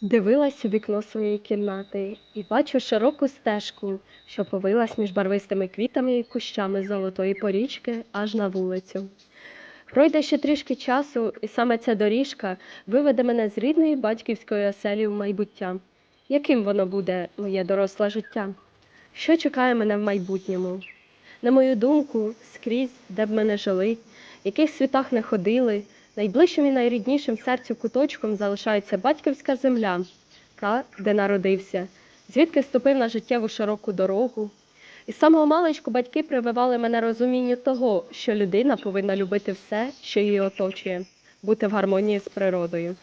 Дивилась у вікно своєї кімнати і бачу широку стежку, що повилась між барвистими квітами і кущами золотої порічки аж на вулицю. Пройде ще трішки часу, і саме ця доріжка виведе мене з рідної батьківської оселі в майбуття. Яким воно буде, моє доросле життя? Що чекає мене в майбутньому? На мою думку, скрізь, де б ми не жили, в яких світах не ходили, найближчим і найріднішим серцю куточком залишається батьківська земля, та, де народився, звідки ступив на життєву широку дорогу. І з самого маличку батьки прививали мене розумінню того, що людина повинна любити все, що її оточує, бути в гармонії з природою.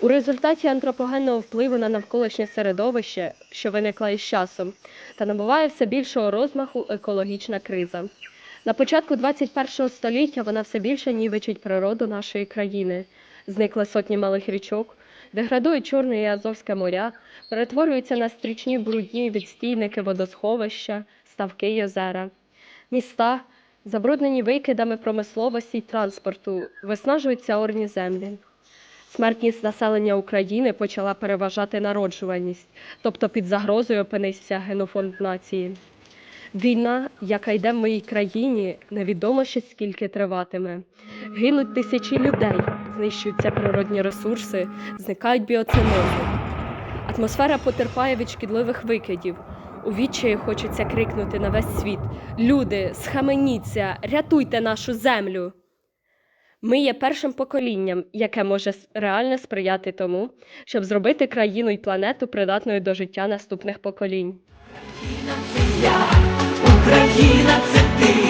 У результаті антропогенного впливу на навколишнє середовище, що виникла із часом, та набуває все більшого розмаху екологічна криза. На початку 21 століття вона все більше нівечить природу нашої країни. Зникли сотні малих річок, деградують Чорне і Азовське моря, перетворюються на стрічні брудні відстійники водосховища, ставки й озера. Міста, забруднені викидами промисловості й транспорту, виснажуються орні землі. Смертність населення України почала переважати народжуваність, тобто під загрозою опинився генофонд нації. Війна, яка йде в моїй країні, невідомо ще скільки триватиме. Гинуть тисячі людей, знищуються природні ресурси, зникають біоцинози. Атмосфера потерпає від шкідливих викидів. У відчаї хочеться крикнути на весь світ: Люди, схаменіться, рятуйте нашу землю. Ми є першим поколінням, яке може реально сприяти тому, щоб зробити країну і планету придатною до життя наступних поколінь. Україна це ти.